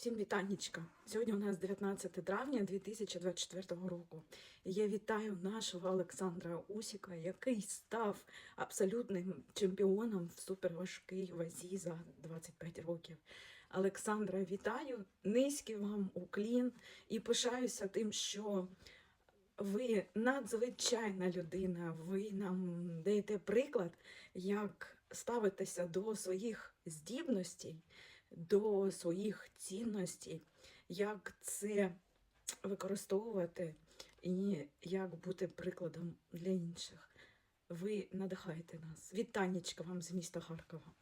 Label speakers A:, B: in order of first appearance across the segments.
A: Всім вітаннячка. Сьогодні у нас 19 травня 2024 року. Я вітаю нашого Олександра Усіка, який став абсолютним чемпіоном в суперважкій вазі за 25 років. Олександра, вітаю, низький вам уклін і пишаюся тим, що ви надзвичайна людина. Ви нам даєте приклад, як ставитися до своїх здібностей, до своїх цінностей, як це використовувати і як бути прикладом для інших. Ви надихаєте нас. Вітаннячка вам з міста Харкова.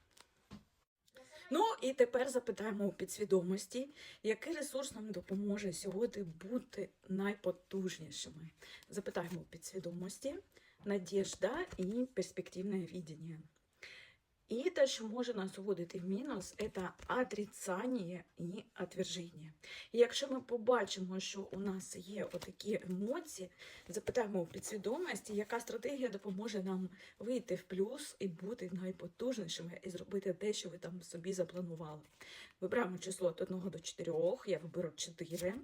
A: Ну і тепер запитаємо у підсвідомості, який ресурс нам допоможе сьогодні бути найпотужнішими. Запитаємо у підсвідомості, надіжда і перспективне видіння. І те, що може нас уводити в мінус, це отрицання і отверження. І якщо ми побачимо, що у нас є отакі емоції, запитаємо у підсвідомості, яка стратегія допоможе нам вийти в плюс і бути найпотужнішими, і зробити те, що ви там собі запланували. Вибираємо число від 1 до 4, я виберу 4.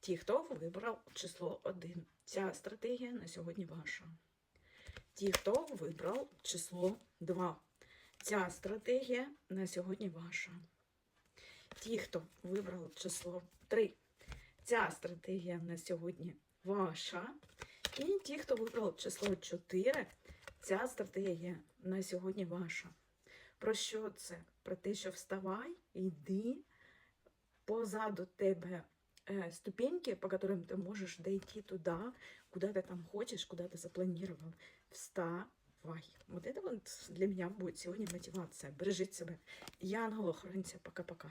A: Ті, хто вибрав число 1. Ця стратегія на сьогодні ваша. Ті, хто вибрав число 2. Ця стратегія на сьогодні ваша. Ті, хто вибрав число 3. Ця стратегія на сьогодні ваша. І ті, хто вибрав число 4, ця стратегія на сьогодні ваша. Про що це? Про те, що вставай, йди позаду тебе э, ступеньки, по которым ты можешь дойти туда, куда ты там хочешь, куда ты запланировал. Вставай. Вот это вот для меня будет сегодня мотивация. Бережите себя. Я Ангел Охоронця. Пока-пока.